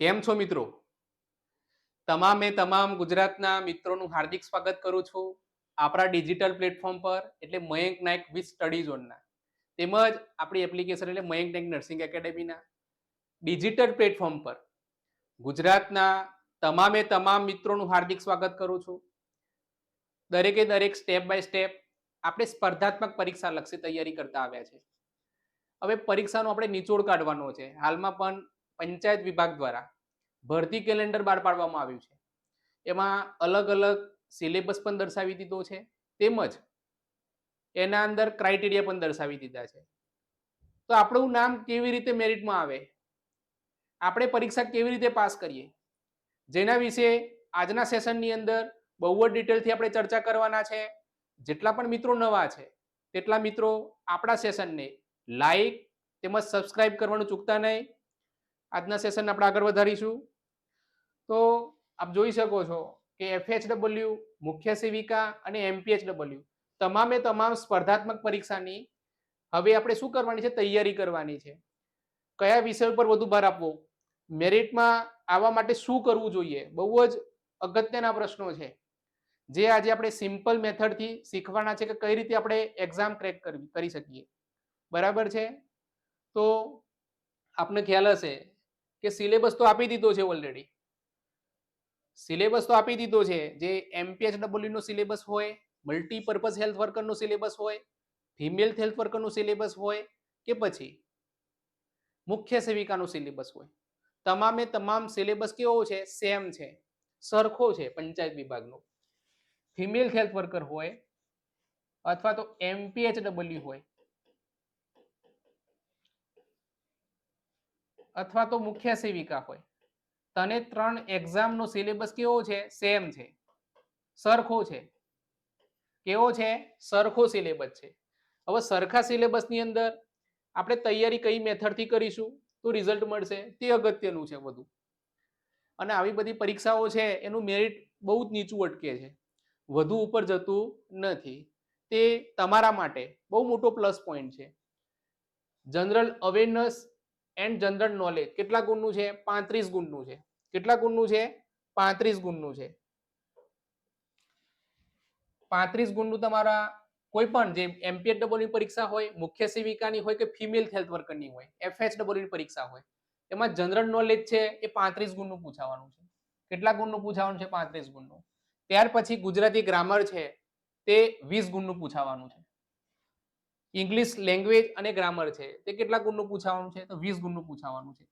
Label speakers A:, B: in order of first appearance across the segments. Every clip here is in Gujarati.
A: કેમ છો મિત્રો? તમામે તમામ ગુજરાતના મિત્રોનું હાર્દિક સ્વાગત કરું છું આપણા ડિજિટલ પ્લેટફોર્મ પર, એટલે મયંક નાયક વિથ સ્ટડી ઝોનના. તેમજ આપણી એપ્લિકેશન એટલે મયંક નાયક નર્સિંગ એકેડેમીના. ડિજિટલ પ્લેટફોર્મ પર ગુજરાતના તમામે તમામ મિત્રોનું હાર્દિક સ્વાગત કરું છું. દરેકે દરેક સ્ટેપ બાય સ્ટેપ આપણે સ્પર્ધાત્મક પરીક્ષા લક્ષી તૈયારી કરતા આવ્યા છે. હવે પરીક્ષાનો આપણે નિચોડ કાઢવાનો છે. હાલમાં પણ પંચાયત વિભાગ દ્વારા ભરતી કેલેન્ડર બહાર પાડવામાં આવ્યું છે. એમાં અલગ અલગ સિલેબસ પણ દર્શાવી દીધો છે. તેમજ એના અંદર ક્રાઇટેરિયા પણ દર્શાવી દીધા છે. તો આપણું નામ કેવી રીતે મેરિટમાં આવે? આપણે પરીક્ષા કેવી રીતે પાસ કરીએ? જેના વિશે આજના સેશનની અંદર બહુ જ ડિટેલથી આપણે ચર્ચા કરવાના છે. જેટલા પણ મિત્રો નવા છે, તેટલા મિત્રો આપણા સેશનને લાઈક તેમજ સબસ્ક્રાઇબ કરવાનું ચૂકતા નહીં. આજના સેશન આપણે આગળ વધારીશું. તો આપ જોઈ શકો છો કે એફએચડબલ્યુ મુખ્ય સેવિકા અને એમપીએચડબલ્યુ તમામે તમામ સ્પર્ધાત્મક પરીક્ષાની હવે આપણે શું કરવાની છે? તૈયારી કરવાની છે. કયા વિષય ઉપર વધુ ભાર આપવો? મેરિટમાં આવવા માટે શું કરવું જોઈએ? બહુ જ અગત્યના પ્રશ્નો છે. જે આજે આપણે સિમ્પલ મેથડથી શીખવાના છે કે કઈ રીતે આપણે એક્ઝામ ક્રેક કરવી, કરી શકીએ. બરાબર છે? તો આપને ખ્યાલ હશે કે સિલેબસ તો આપી દીધો છે ઓલરેડી સિલેબસ તો આપી દીધો છે. જે એમપીએચડબલ્યુ નો સિલેબસ હોય મલ્ટીપર્પઝ હેલ્થ વર્કરનો સિલેબસ હોય ફિમેલ હેલ્થ વર્કરનો સિલેબસ હોય કે પછી મુખ્ય સેવિકાનો સિલેબસ હોય. તમામે તમામ સિલેબસ કેવો છે? સેમ છે. સરખો છે પંચાયત વિભાગનો. ફિમેલ હેલ્થ વર્કર હોય અથવા તો એમપીએચડબલ્યુ હોય અથવા તો મુખ્ય સેવિકા હોય. તને ત્રણ એક્ઝામનો સિલેબસ કેવો છે? સેમ છે. સરખો છે. કેવો છે? સરખો સિલેબસ છે. હવે સરખા સિલેબસની અંદર આપણે તૈયારી કઈ મેથડથી કરીશું? તો રિઝલ્ટ મળશે. તે અગત્યનું છે બધું. અને આવી બધી પરીક્ષાઓ છે, એનું મેરિટ બહુ જ નીચું અટકે છે. વધુ ઉપર જતું નથી. તે તમારા માટે બહુ મોટો પ્લસ પોઈન્ટ છે. General awareness and general knowledge કેટલા ગુણનું છે? પાંત્રીસ ગુણનું છે. કેટલા ગુણનું છે? પાંત્રીસ ગુણનું છે. પાંત્રીસ ગુણનું તમારા કોઈ પણ જે એમપીએચડબલ્યુ ની પરીક્ષા હોય, મુખ્ય સેવિકાની હોય કે ફિમેલ હેલ્થ વર્કરની હોય એફએચડબલ્યુ ડબલની પરીક્ષા હોય એમાં જનરલ નોલેજ છે એ પાંત્રીસ ગુણનું પૂછાવાનું છે. કેટલા ગુણનું પૂછાવાનું છે? પાંત્રીસ ગુણનું. ત્યાર પછી ગુજરાતી ગ્રામર છે તે વીસ ગુણનું પૂછાવાનું છે. ઇંગ્લિશ લેંગ્વેજ અને ગ્રામર છે. તે કેટલા ગુણનું પૂછાવાનું છે? તો વીસ ગુણનું પૂછાવાનું છે.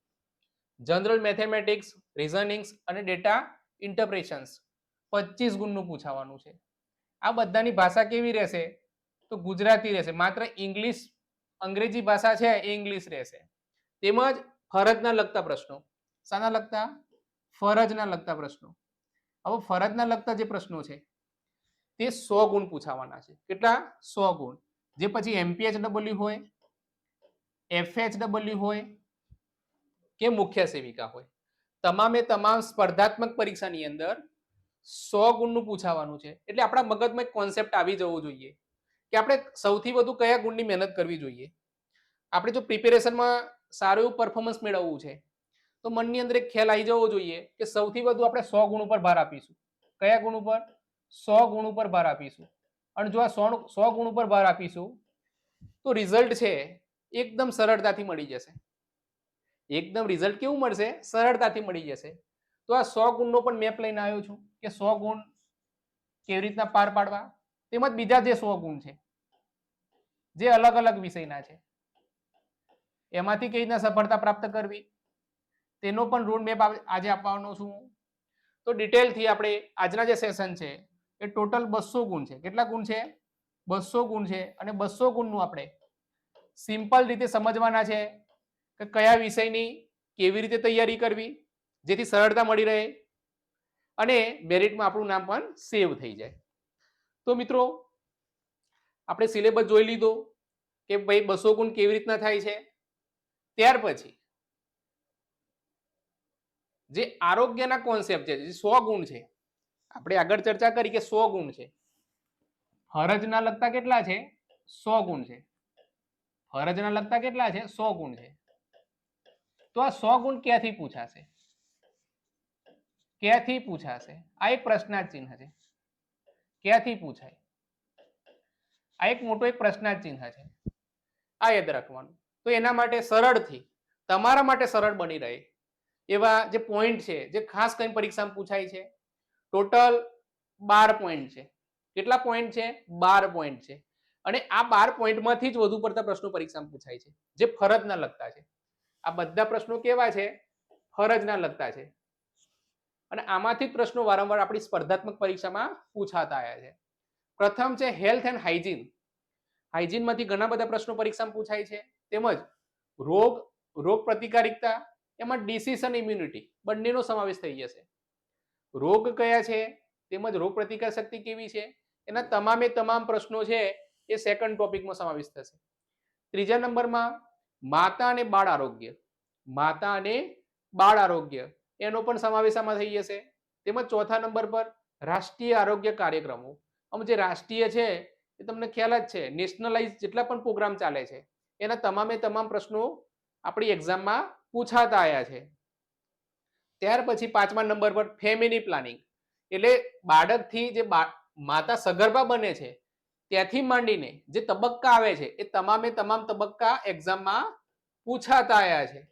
A: જનરલ મેથેમેટિક્સ રિઝનિંગ્સ અને ડેટા ઇન્ટરપ્રેશન્સ પચીસ ગુણનું પૂછાવાનું છે. આ બધાની ભાષા કેવી રહેશે? તો ગુજરાતી રહેશે. માત્ર ઇંગ્લિશ અંગ્રેજી ભાષા છે, એ ઇંગ્લિશ રહેશે. તેમજ ફરજના લગતા પ્રશ્નો. શાના લગતા? ફરજના લગતા પ્રશ્નો. હવે ફરજના લગતા જે પ્રશ્નો છે, તે સો ગુણ પૂછાવાના છે. કેટલા? સો ગુણ. જે પછી એમપીએચ ડબલ્યુ હોય એફએચ ડબલ્યુ હોય કે મુખ્ય સેવિકા હોય. તમામે તમામ સ્પર્ધાત્મક પરીક્ષાની અંદર સો ગુણનું પૂછાવાનું છે. એટલે આપણા મગજમાં એક કોન્સેપ્ટ આવી જવો જોઈએ કે આપણે સૌથી વધુ કયા ગુણની મહેનત કરવી જોઈએ. આપણે જો પ્રિપેરેશનમાં સારું એવું પરફોર્મન્સ મેળવવું છે, તો મનની અંદર એક ખ્યાલ આવી જવો જોઈએ કે સૌથી વધુ આપણે સો ગુણ ઉપર ભાર આપીશું. કયા ગુણ ઉપર? સો ગુણ ઉપર ભાર આપીશું. અને જો આ સો સો ગુણ ઉપર ભાર આપીશું, તો રિઝલ્ટ છે એકદમ સરળતાથી મળી જશે. એકદમ રિઝલ્ટ કેવું મળશે? સરળતાથી મળી જશે. તો આ સો ગુણનો પણ મેપ લઈને આવ્યો છું કે સો ગુણ કેવી રીતના પાર પાડવા? તેમજ બીજા જે સો ગુણ છે, જે અલગ અલગ વિષયના છે. એમાંથી કઈ રીતના સફળતા પ્રાપ્ત કરવી? તેનો પણ રોડ મેપ આજે આપવાનો છું. તો ડિટેલથી આપણે આજના જે સેશન છે એ ટોટલ બસો ગુણ છે. કેટલા ગુણ છે? બસો ગુણ છે. અને બસો ગુણનું આપણે સિમ્પલ રીતે સમજવાના છે કે કયા વિષયની કેવી રીતે તૈયારી કરવી, જેથી સરળતા મળી રહે અને મેરિટમાં આપણું નામ પણ સેવ થઈ જાય. તો મિત્રો, આપણે સિલેબસ જોઈ લીધો કે ભાઈ બસો ગુણ કેવી રીતના થાય છે? ત્યાર પછી જે આરોગ્યના કોન્સેપ્ટ છે, જે સો ગુણ છે આપણે આગળ ચર્ચા કરી કે સો ગુણ છે. હરજના લગતા કેટલા છે? સો ગુણ છે. હરજના લગતા કેટલા છે? સો ગુણ છે. તો આ સો ગુણ ક્યાંથી પૂછાશે? ક્યાંથી પૂછાશે? આ એક પ્રશ્નાર્થ ચિહ્ન છે. ક્યાંથી પૂછાય? આ એક મોટો એક પ્રશ્નાર્થ ચિહ્ન છે. આ યાદ રાખવાનું. તો એના માટે સરળથી, તમારા માટે સરળ બની રહે એવા જે પોઈન્ટ છે, જે ખાસ કરીને પરીક્ષામાં પૂછાય છે ટોટલ બાર પોઈન્ટ છે. કેટલા પોઈન્ટ છે? બાર પોઈન્ટ છે. અને આ બાર પોઈન્ટમાંથી જ વધુ પડતા પ્રશ્નો પરીક્ષામાં પૂછાય છે. જે ફરજના લગતા છે. આ બધા પ્રશ્નો કેવા છે? ફરજના લગતા છે. અને આમાંથી જ પ્રશ્નો વારંવાર આપણી સ્પર્ધાત્મક પરીક્ષામાં પૂછાતા આવ્યા છે. પ્રથમ છે હેલ્થ એન્ડ હાઇજીન હાઇજીનમાંથી ઘણા બધા પ્રશ્નો પરીક્ષામાં પૂછાય છે. તેમજ રોગ રોગ પ્રતિકારિકતા એમાં ડિસીઝ અને ઇમ્યુનિટી બંનેનો સમાવેશ થઈ જશે. રોગ કયા છે? તેમજ રોગ પ્રતિકાર શક્તિ કેવી છે? એના તમામે તમામ પ્રશ્નો છે, એ સેકન્ડ ટોપિકમાં સમાવેશ થશે. ત્રીજા નંબરમાં માતા અને બાળ આરોગ્ય. માતા અને બાળ આરોગ્ય, એનો પણ સમાવેશ આમાં થઈ જશે. તેમજ ચોથા નંબર પર રાષ્ટ્રીય આરોગ્ય કાર્યક્રમો. આમ જે રાષ્ટ્રીય છે, એ તમને ખ્યાલ જ છે નેશનલાઇઝ જેટલા પણ પ્રોગ્રામ ચાલે છે, એના તમામે તમામ પ્રશ્નો આપણી એક્ઝામમાં પૂછાતા આવ્યા છે. ત્યાર પછી પાંચમા નંબર પર ફેમિલી પ્લાનિંગ એટલે બાળકથી જે માતા સગર્ભા બને છે, ત્યાંથી માંડીને જે તબક્કા આવે છે, એ તમામે તમામ તબક્કા એક્ઝામમાં પૂછાતા આવ્યા છે.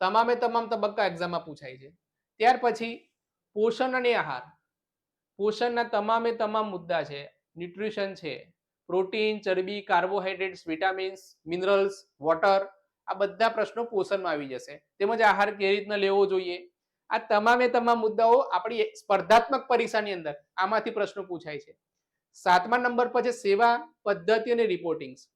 A: તમામે તમામ તબક્કા એક્ઝામમાં પૂછાય છે. ત્યાર પછી પોષણ અને આહાર. પોષણના તમામે તમામ મુદ્દા છે ન્યુટ્રિશન છે પ્રોટીન ચરબી કાર્બોહાઈડ્રેટ્સ વિટામિન્સ મિનરલ્સ વોટર આ બધા પ્રશ્નો પોષણમાં આવી જશે. તેમજ આહાર કેવી રીતના લેવો જોઈએ? આ તમામે તમામ મુદ્દાઓ આપણી સ્પર્ધાત્મક પરીક્ષાની અંદર આમાંથી પ્રશ્નો પૂછાય છે. સાતમા નંબર પર છે સેવા પદ્ધતિ અને રિપોર્ટિંગ્સ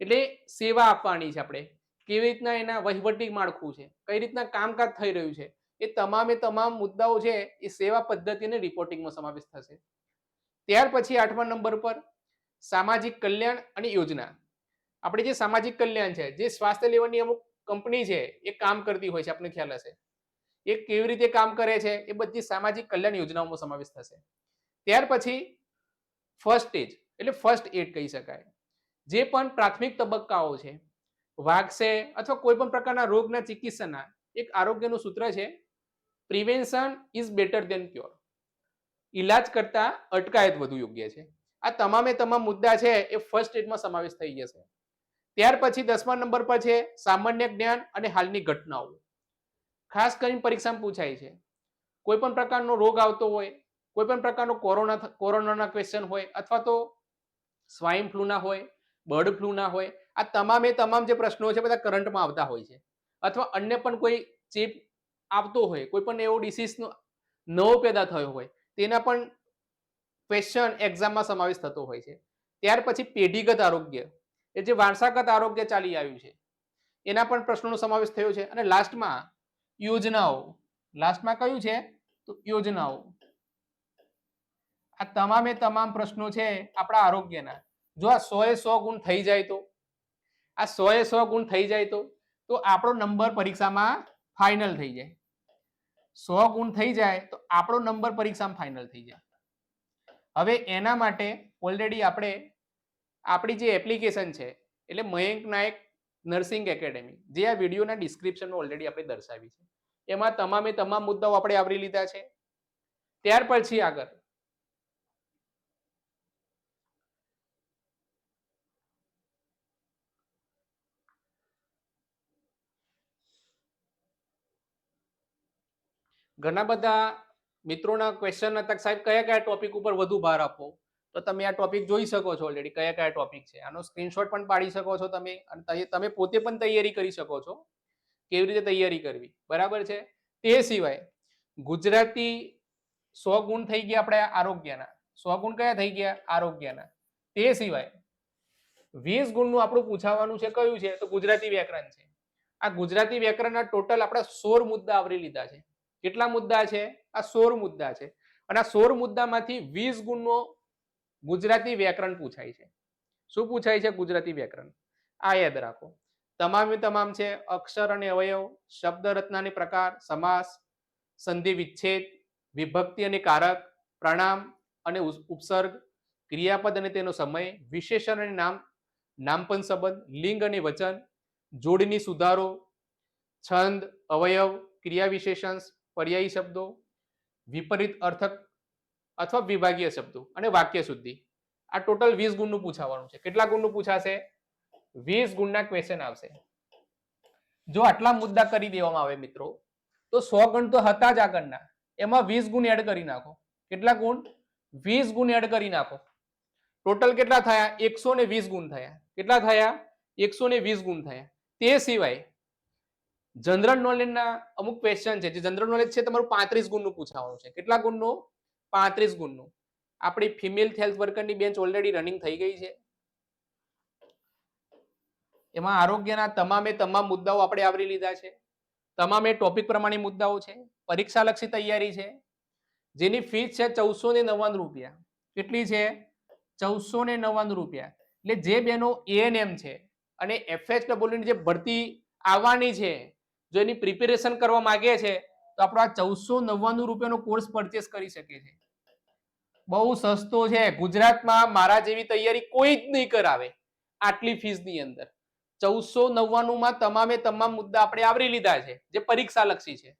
A: એટલે સેવા આપવાની છે આપણે. કેવી રીતના એના વહીવટી માળખું છે? કઈ રીતના કામકાજ થઈ રહ્યું છે? એ તમામે તમામ મુદ્દાઓ છે એ સેવા પદ્ધતિ અને રિપોર્ટિંગમાં સમાવેશ થશે. ત્યાર પછી આઠમા નંબર પર સામાજિક કલ્યાણ અને યોજના. આપણે જે સામાજિક કલ્યાણ છે, જે સ્વાસ્થ્ય લેવાની અમુક કંપની છે, એ કામ કરતી હોય છે આપણે ખ્યાલ હશે. એ કેવી રીતે કામ કરે છે, એ બધી સામાજિક કલ્યાણ યોજનાઓમાં સમાવેશ થશે. ત્યાર પછી ફર્સ્ટ એજ એટલે ફર્સ્ટ એડ કહી શકાય. જે પણ પ્રાથમિક તબક્કાઓ છે, વાગશે અથવા કોઈ પણ પ્રકારના રોગના ચિકિત્સાના, એક આરોગ્યનું સૂત્ર છે prevention is better than cure ઈલાજ કરતા અટકાયત વધુ યોગ્ય છે. આ તમામે તમામ મુદ્દા છે, એ ફર્સ્ટ એડમાં સમાવેશ થઈ જશે. ત્યાર પછી દસમા નંબર પર છે સામાન્ય જ્ઞાન અને હાલની ઘટનાઓ. ખાસ કરીને પરીક્ષામાં પૂછાય છે. કોઈ પણ પ્રકારનો રોગ આવતો હોય, કોઈ પણ પ્રકારનો કોરોના કોરોનાના ક્વેશ્ચન હોય અથવા તો સ્વાઇન ફ્લૂના હોય બર્ડ ફ્લૂના હોય, આ તમામે તમામ જે પ્રશ્નો છે બધા કરંટમાં આવતા હોય છે. અથવા અન્ય પણ કોઈ ચેપ આવતો હોય, કોઈ પણ એવો ડિસીઝનો નવો પેદા થયો હોય, તેના પણ ક્વેશ્ચન એક્ઝામમાં સમાવેશ થતો હોય છે. ત્યાર પછી પેઢીગત આરોગ્ય. એ જે વારસાગત આરોગ્ય ચાલી આવ્યું છે, એના પણ પ્રશ્નોનો સમાવેશ થયો છે. અને લાસ્ટમાં યોજનાઓ. લાસ્ટમાં કયું છે? તો યોજનાઓ. આ તમામે તમામ પ્રશ્નો છે આપણા આરોગ્યના. જો આ સો એ સો ગુણ થઈ જાય તો? આ સો એ સો ગુણ થઈ જાય તો? તો આપણો નંબર પરીક્ષામાં ફાઇનલ થઈ જાય. સો ગુણ થઈ જાય તો આપણો નંબર પરીક્ષામાં ફાઇનલ થઈ જાય. હવે એના માટે ઓલરેડી આપણે આપણી જે એપ્લિકેશન છે, એટલે મયંક નાયક નર્સિંગ એકેડેમી જે આ વિડીયોના ડિસ્ક્રિપ્શનમાં ઓલરેડી આપણે દર્શાવી છે. એમાં તમામે તમામ મુદ્દાઓ આપણે આવરી લીધા છે. ત્યાર પછી આગળ. ઘણા બધા મિત્રોના ક્વેશ્ચન હતા સાહેબ, કયા કયા ટોપિક ઉપર વધુ ભાર આપવો? તો તમે આ ટોપિક જોઈ શકો છો ઓલરેડી કયા કયા ટોપિક છે. આનો સ્ક્રીનશોટ પણ પાડી શકો છો તમે અને તમે પોતે પણ તૈયારી કરી શકો છો કેવી રીતે તૈયારી કરવી. બરાબર છે? તે સિવાય ગુજરાતી સો ગુણ થઈ ગયા આપણે આરોગ્યના. સો ગુણ કયા થઈ ગયા? આરોગ્યના. તે સિવાય વીસ ગુણનું આપણું પૂછાવાનું છે કયું છે? તો ગુજરાતી વ્યાકરણ છે. આ ગુજરાતી વ્યાકરણના ટોટલ આપણા સોળ મુદ્દા આવરી લીધા છે. કેટલા મુદ્દા છે? આ સોળ મુદ્દા છે. અને આ સોળ મુદ્દામાંથી વીસ ગુણનો ગુજરાતી વ્યાકરણ પૂછાય છે. શું પૂછાય છે ગુજરાતી વ્યાકરણ? આ યાદ રાખો. તમામે તમામ છે અક્ષર અને અવયવ શબ્દ રચનાની પ્રકાર, સમાસ, સંધિ વિચ્છેદ, વિભક્તિ અને કારક, પ્રણામ અને ઉપસર્ગ, ક્રિયાપદ અને તેનો સમય, વિશેષણ અને નામ, નામપન સંબંધ, લિંગ અને વચન, જોડની સુધારો, છંદ, અવયવ, ક્રિયા વિશેષણ પર્યાયી શબ્દો, વિપરીત અર્થક અથવા વિભાગીય શબ્દો અને વાક્ય શુદ્ધિ. આ ટોટલ વીસ ગુણનું પૂછાવાનું છે. કેટલા ગુણનું પૂછાશે? વીસ ગુણના ક્વેશ્ચન આવશે. જો આટલા મુદ્દા કરી દેવામાં આવે મિત્રો, તો સો ગુણ તો હતા જ આગળના. એમાં વીસ ગુણ એડ કરી નાખો. કેટલા ગુણ? વીસ ગુણ એડ કરી નાખો. ટોટલ કેટલા થયા? એકસો ને વીસ ગુણ થયા. કેટલા થયા? એકસો ને વીસ ગુણ થયા. તે સિવાય જનરલ નોલેજના અમુક ક્વેશ્ચન છે. જે જનરલ નોલેજ છે, તમારું પાંત્રીસ ગુણનું પૂછાવાનું છે. કેટલા ગુણનું? પાંત્રીસ ગુણનું. આપણી ફિમેલ હેલ્થ વર્કરની બેન્ચ ઓલરેડી રનિંગ થઈ ગઈ છે. એમાં આરોગ્યના તમામે તમામ મુદ્દાઓ આપણે આવરી લીધા છે. તમામે ટોપિક પ્રમાણે મુદ્દાઓ છે. પરીક્ષાલક્ષી તૈયારી છે. જેની ફીસ છે ચૌદસો ને નવ્વાણું રૂપિયા. કેટલી છે? ચૌદસો ને નવ્વાણું રૂપિયા. એટલે જે બેનો એએનએમ છે અને એફએચડબલ્યુ ની જે ભરતી આવવાની છે, જો એની પ્રિપેરેશન કરવા માગે છે તો આપણો આ ચૌદસો નવ્વાણું રૂપિયાનો કોર્સ પરચેસ કરી શકે છે બહુ સસ્તો છે. ગુજરાતમાં મારા જેવી તૈયારી કોઈ જ નહીં કરાવે આટલી ફીસની અંદર. ચૌદસો નવ્વાણુંમાં તમામે તમામ મુદ્દા આપણે આવરી લીધા છે, જે પરીક્ષા લક્ષી છે.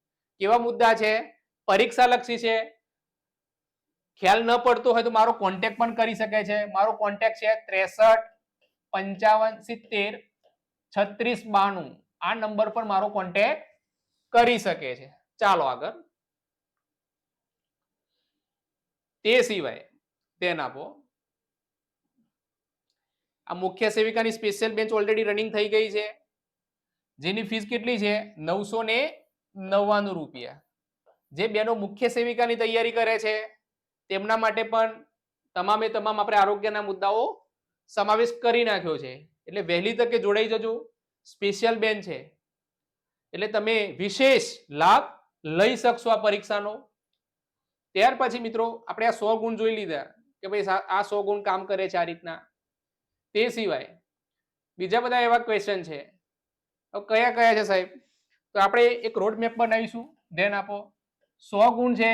A: કેવા મુદ્દા છે? પરીક્ષા લક્ષી છે. ખ્યાલ ન પડતો હોય તો મારો કોન્ટેક્ટ પણ કરી શકે છે. મારો કોન્ટેક્ટ છે ત્રેસઠ, પંચાવન, સિત્તેર, છત્રીસ, બાણું. આ નંબર પર મારો કોન્ટેક્ટ કરી શકે છે. ચાલો આગળ. તે સિવાય, ધ્યાન આપો. આ મુખ્ય સેવિકાની સ્પેશિયલ બેન્ચ ઓલરેડી રનિંગ થઈ ગઈ છે. જેની ફીસ કેટલી છે? નવસો ને નવ્વાણું રૂપિયા. જે બેનો મુખ્ય સેવિકાની તૈયારી કરે છે, તેમના માટે પણ તમામે તમામ આપણે આરોગ્યના મુદ્દાઓ સમાવેશ કરી નાખ્યો છે. એટલે વહેલી તકે જોડાઈ જજો. સ્પેશિયલ બેન છે. એટલે તમે વિશેષ લાભ લઈ શકશો આ પરીક્ષાનો? ત્યાર પછી મિત્રો, આપણે આ સો ગુણ જોઈ લીધા કે ભાઈ આ સો ગુણ કામ કરે છે આ રીતના. તે સિવાય બીજા બધા એવા ક્વેશ્ચન છે. કયા કયા છે સાહેબ? તો આપણે એક રોડ મેપ બનાવીશું. ધ્યાન આપો. સો ગુણ છે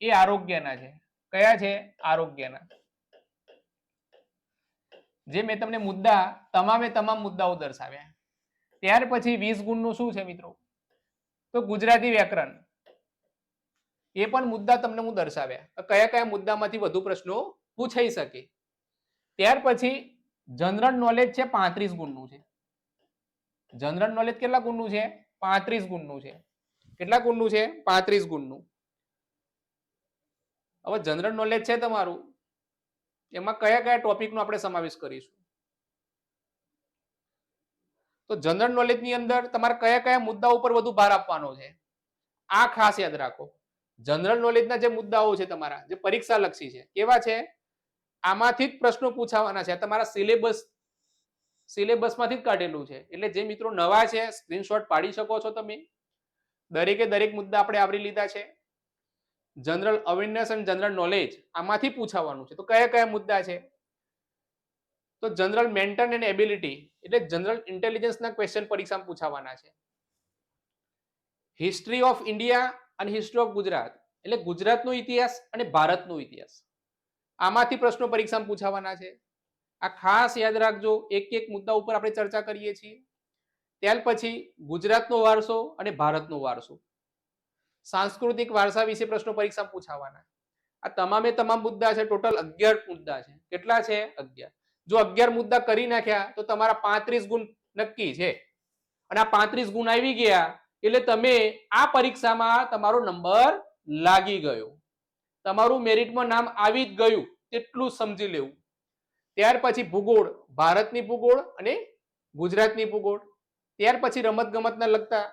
A: એ આરોગ્યના છે. કયા છે? આરોગ્યના. જે મેં તમને મુદ્દા, તમામે તમામ મુદ્દાઓ દર્શાવ્યા. ત્યાર પછી વીસ ગુણનું શું છે મિત્રો? તો ગુજરાતી વ્યાકરણ. એ પણ મુદ્દા તમને હું દર્શાવ્યા. કયા કયા મુદ્દામાંથી વધુ પ્રશ્નો પૂછાઈ શકે? ત્યાર પછી જનરલ નોલેજ છે પાંત્રીસ ગુણનું છે. જનરલ નોલેજ કેટલા ગુણનું છે? પાંત્રીસ ગુણનું છે. કેટલા ગુણનું છે? પાંત્રીસ ગુણનું. હવે જનરલ નોલેજ છે તમારું. એમાં કયા કયા ટોપિકનો આપણે સમાવેશ કરીશું? તો જનરલ નોલેજની અંદર તમારે કયા કયા મુદ્દા ઉપર વધુ ભાર આપવાનો છે? આ ખાસ યાદ રાખો. જનરલ નોલેજના જે મુદ્દાઓ છે તમારા, જે પરીક્ષા લક્ષી છે, કેવા છે? આમાંથી જ પ્રશ્નો પૂછાવાના છે. તમારા સિલેબસ, સિલેબસમાંથી જ કાઢેલું છે. એટલે જે મિત્રો નવા છે, સ્ક્રીનશોટ પાડી શકો છો તમે. દરેકે દરેક મુદ્દા આપણે આવરી લીધા છે. General awareness and general knowledge આમાંથી પૂછાવાનું છે. તો કયા કયા મુદ્દા છે? તો જનરલ મેન્ટલ એન્ડ એબિલિટી એટલે જનરલ ઇન્ટેલિજન્સના ક્વેશ્ચન પરીક્ષામાં પૂછાવાના છે. હિસ્ટ્રી ઓફ ઇન્ડિયા અને હિસ્ટ્રી ઓફ ગુજરાત. એટલે ગુજરાતનો ઇતિહાસ અને ભારતનો ઇતિહાસ. આમાંથી પ્રશ્નો પરીક્ષામાં પૂછાવાના છે. આ ખાસ યાદ રાખજો, એક એક મુદ્દા ઉપર આપણે ચર્ચા કરીએ છીએ. ત્યાર પછી ગુજરાતનો વારસો અને ભારતનો વારસો. સાંસ્કૃતિક વારસા વિશે પ્રશ્નો પરીક્ષામાં પૂછાવાના. આ તમામે તમામ મુદ્દા છે, ટોટલ અગિયાર મુદ્દા છે. કેટલા છે? અગિયાર. જો અગિયાર મુદ્દા કરી નાખ્યા, તો તમારા પાંત્રીસ ગુણ નક્કી છે. અને આ પાંત્રીસ ગુણ આવી ગયા એટલે તમે આ પરીક્ષામાં તમારો નંબર લાગી ગયો. તમારું મેરિટમાં નામ આવી જ ગયું તેટલું સમજી લેવું. ત્યાર પછી ભૂગોળ, ભારતની ભૂગોળ અને ગુજરાતની ભૂગોળ. ત્યાર પછી રમત ગમતના લગતા.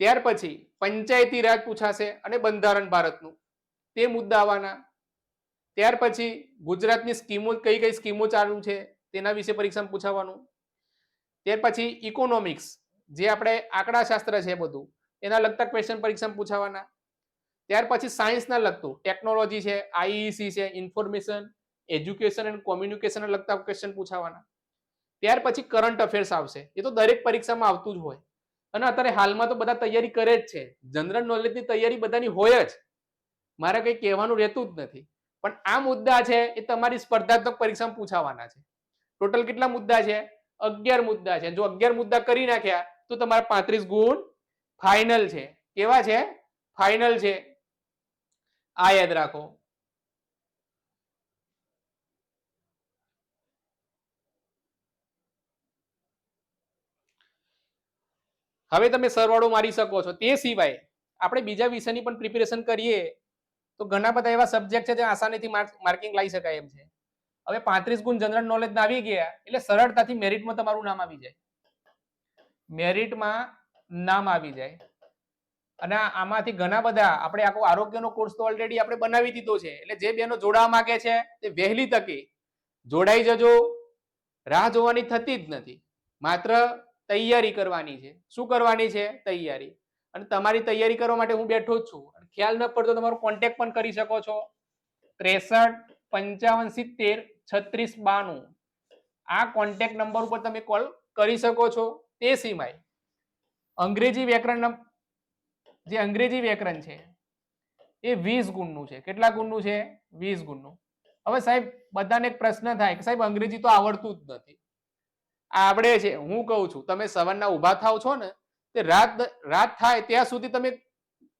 A: ત્યાર પછી પંચાયતી રાજ પૂછાશે અને બંધારણ ભારતનું. તે મુદ્દા આવવાના. ત્યાર પછી ગુજરાતની સ્કીમો, કઈ કઈ સ્કીમો ચાલુ છે તેના વિશે પરીક્ષામાં પૂછાવાનું. ત્યાર પછી ઇકોનોમિક્સ જે આપણે આંકડાશાસ્ત્ર છે બધું, એના લગતા ક્વેશ્ચન પરીક્ષામાં પૂછાવાના. ત્યાર પછી સાયન્સના લગતું ટેકનોલોજી છે આઈઈસી છે ઇન્ફોર્મેશન એજ્યુકેશન એન્ડ કોમ્યુનિકેશન લગતા ક્વેશ્ચન પૂછાવાના. ત્યાર પછી કરંટ અફેર્સ આવશે. એ તો દરેક પરીક્ષામાં આવતું જ હોય. અને અત્યારે હાલમાં તો બધા તૈયારી કરે જ છે. જનરલ નોલેજની તૈયારી બધાની હોય જ. મારે કંઈ કહેવાનું રહેતું જ નથી. પણ આ મુદ્દા છે એ તમારી સ્પર્ધાત્મક પરીક્ષામાં પૂછાવાના છે. ટોટલ કેટલા મુદ્દા છે? અગિયાર મુદ્દા છે. જો અગિયાર મુદ્દા કરી નાખ્યા તો તમારા પાંત્રીસ ગુણ ફાઇનલ છે. કેવા છે? ફાઇનલ છે. આ યાદ રાખો. હવે તમે સરવાળો મારી શકો છો. તે સિવાય આપણે બીજા વિષયની પણ પ્રિપેરેશન કરીએ તો ઘણા બધા એવા સબ્જેક્ટ છે જે આસાનીથી માર્કિંગ લાવી શકાય એમ છે. હવે પાંત્રીસ ગુણ જનરલ નોલેજ આવી ગયા એટલે સરળતાથી મેરિટમાં તમારું નામ આવી જાય. મેરિટમાં નામ આવી જાય. અને આમાંથી ઘણા બધા આપણે આખો આરોગ્યનો કોર્સ તો ઓલરેડી આપણે બનાવી દીધો છે. એટલે જે બેનો જોડાવા માંગે છે તે વહેલી તકે જોડાઈ જજો. રાહ જોવાની થતી જ નથી. માત્ર તૈયારી કરવાની છે. શું કરવાની છે? તૈયારી. અને તમારી તૈયારી કરવા માટે હું બેઠો જ છું. ખ્યાલ ન પડતો તમારો કોન્ટેક્ટ પણ કરી શકો છો. ત્રેસઠ, પંચાવન, સિત્તેર, છત્રીસ, બાણું. આ કોન્ટેક્ટ નંબર ઉપર તમે કોલ કરી શકો છો. તે સિવાય અંગ્રેજી વ્યાકરણ જે અંગ્રેજી વ્યાકરણ છે, એ વીસ ગુણનું છે. કેટલા ગુણનું છે? વીસ ગુણનું. હવે સાહેબ, બધાને એક પ્રશ્ન થાય કે સાહેબ, અંગ્રેજી તો આવડતું જ નથી. આવડે છે. હું કહું છું, તમે સવારના ઊભા થાવ છો ને, તે રાત રાત થાય ત્યાં સુધી તમે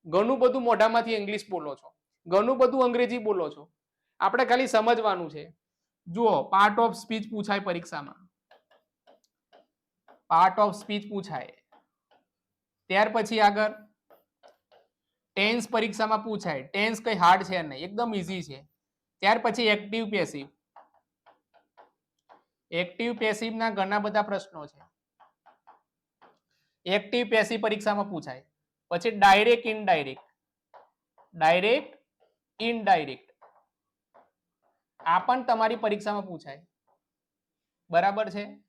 A: ઘણું બધું મોઢામાંથી ઇંગ્લિશ બોલો છો. ઘણું બધું અંગ્રેજી બોલો છો. આપણે ખાલી સમજવાનું છે. જુઓ પાર્ટ ઓફ સ્પીચ પૂછાય પરીક્ષામાં. પાર્ટ ઓફ સ્પીચ પૂછાય. ત્યાર પછી આગળ ટેન્સ પરીક્ષામાં પૂછાય. ટેન્સ કઈ હાર્ડ છે નહીં, એકદમ ઇઝી છે. ત્યાર પછી એક્ટિવ પેસિવ એક્ટિવ પેસિવ ના ઘણા બધા પ્રશ્નો છે. એક્ટિવ પેસિવ પરીક્ષામાં પૂછાય. પછી ડાયરેક્ટ ઇનડાયરેક્ટ ડાયરેક્ટ ઇનડાયરેક્ટ આ પણ તમારી પરીક્ષામાં પૂછાય. બરાબર છે?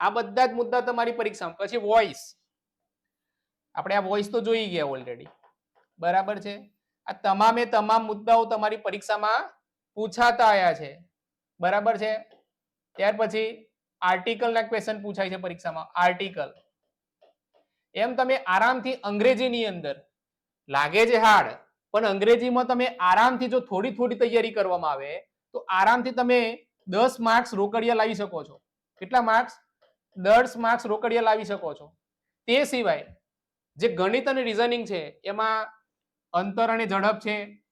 A: આ બધા જ મુદ્દા તમારી પરીક્ષામાં. પછી વોઇસ આપણે આ વોઇસ તો જોઈ ગયા ઓલરેડી બરાબર છે? આ તમામે તમામ મુદ્દાઓ તમારી પરીક્ષામાં પૂછાતા આવ્યા છે. બરાબર છે? ત્યાર પછી આર્ટિકલના ક્વેશ્ચન પૂછાય છે પરીક્ષામાં. આર્ટિકલ એમ તમે આરામથી અંગ્રેજીની અંદર, લાગે છે હાર્ડ, પણ અંગ્રેજીમાં તમે આરામથી જો થોડી થોડી તૈયારી કરવામાં આવે, તો આરામથી તમે દસ માર્ક્સ રોકડિયા લાવી શકો છો. કેટલા માર્ક્સ દસ માર્ક્સ રોકડિયા લાવી શકો છો. તે સિવાય જે ગણિત અને રિઝનિંગ છે, એમાં અંતર અને ઝડપ છે.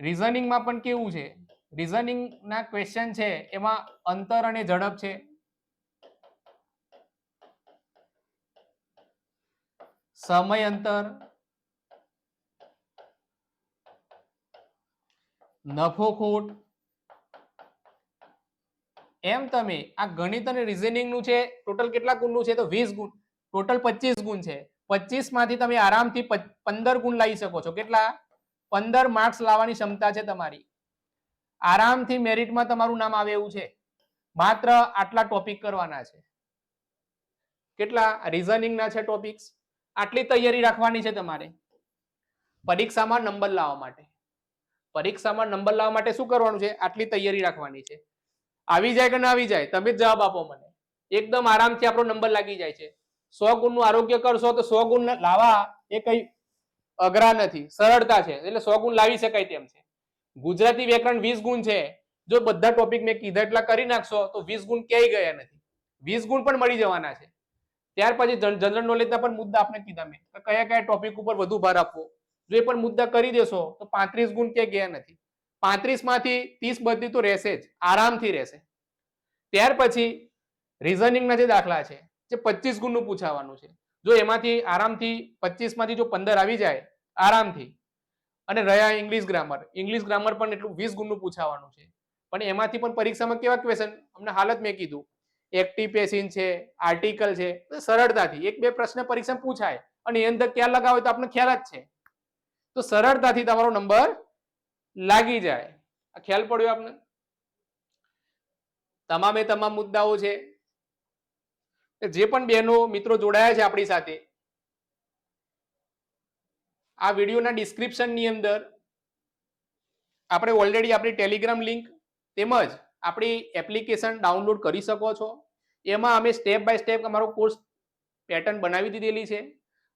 A: રિઝનિંગમાં પણ કેવું છે? રિઝનિંગના ક્વેશ્ચન છે, એમાં અંતર અને ઝડપ છે. સમય અંતર. નફો ખોટ. એમ તમે આ ગણિત અને રિઝનિંગનું છે ટોટલ કેટલા ગુણનું છે? તો વીસ ગુણ. ટોટલ પચીસ ગુણ છે. પચીસમાંથી તમે આરામથી પંદર ગુણ લાવી શકો છો. કેટલા? પંદર માર્ક્સ લાવવાની ક્ષમતા છે તમારી. આરામથી મેરિટમાં તમારું નામ આવે એવું છે. માત્ર આટલા ટોપિક કરવાના છે. કેટલા? રિઝનિંગના છે ટોપિક્સ આટલી તૈયારી રાખવાની છે તમારે. પરીક્ષામાં નંબર લાવવા માટે. પરીક્ષામાં નંબર લાવવા માટે શું કરવાનું છે? આટલી તૈયારી રાખવાની છે. આવી જાય કે ના આવી જાય, તમે જવાબ આપો મને. એકદમ આરામથી આપણો નંબર લાગી જાય છે. સો ગુણનું આરોગ્ય કરશો તો સો ગુણ લાવવા એ કઈ અઘરા નથી, સરળતા છે. એટલે સો ગુણ લાવી શકાય તેમ છે. ગુજરાતી વ્યાકરણ વીસ ગુણ છે. જો બધા ટોપિક મેં કીધા એટલા કરી નાખશો તો વીસ ગુણ ક્યાંય ગયા નથી. વીસ ગુણ પણ મળી જવાના છે. ત્યાર પછી જનરલ નોલેજના પણ મુદ્દા આપણે કીધા મેં. કયા કયા ટોપિક ઉપર વધુ ભાર આપવો? જો એ પણ મુદ્દા કરી દેશો તો પાંત્રીસ ગુણ ક્યાંય ગયા નથી. પાંત્રીસમાંથી ત્રીસ બધી તો રહેશે જ, આરામથી રહેશે. ત્યાર પછી રિઝનિંગના જે દાખલા છે, જે પચીસ ગુણનું પૂછાવાનું છે. જો એમાંથી આરામથી પચીસમાંથી જો પંદર આવી જાય, આરામથી. અને રહ્યા ઇંગ્લિશ ગ્રામર ઇંગ્લિશ ગ્રામર પણ એટલું વીસ ગુણનું પૂછાવાનું છે. પણ એમાંથી પણ પરીક્ષામાં કેવા ક્વેશ્ચન અમને હાલત મેં કીધું. એક્ટિવ પેસિન છે આર્ટિકલ છે સરળતાથી, એક બે પ્રશ્ન પરીક્ષા પૂછાય. અને એ અંદર ક્યાં લગાવે તો આપણને ખ્યાલ જ છે. તો સરળતાથી તમારો નંબર લાગી જાય. આ ખ્યાલ પડ્યો આપને? તમામે તમામ મુદ્દાઓ છે. જે પણ બહેનો, મિત્રો જોડાયા છે આપણી સાથે, આ વિડીયોના ડિસ્ક્રિપ્શનની અંદર આપણે ઓલરેડી આપણી ટેલિગ્રામ લિંક તેમજ આપણી એપ્લિકેશન ડાઉનલોડ કરી શકો છો. એમાં અમે સ્ટેપ બાય સ્ટેપ અમારો કોર્સ પેટર્ન બનાવી દીધેલી છે.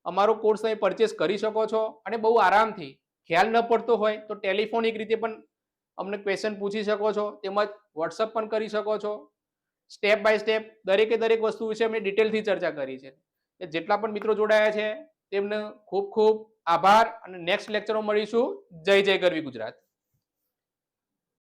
A: અમારો કોર્સ તમે પરચેસ કરી શકો છો અને બહુ આરામથી ખ્યાલ ન પડતો હોય તો ટેલિફોનિક રીતે પણ અમને ક્વેશ્ચન પૂછી શકો છો, તેમજ વોટ્સઅપ પણ કરી શકો છો. સ્ટેપ બાય સ્ટેપ દરેકે દરેક વસ્તુ વિશે અમે ડિટેલથી ચર્ચા કરી છે. જેટલા પણ મિત્રો જોડાયા છે, તેમને ખૂબ ખૂબ આભાર અને નેક્સ્ટ લેક્ચરમાં મળીશું. જય જય ગરવી ગુજરાત.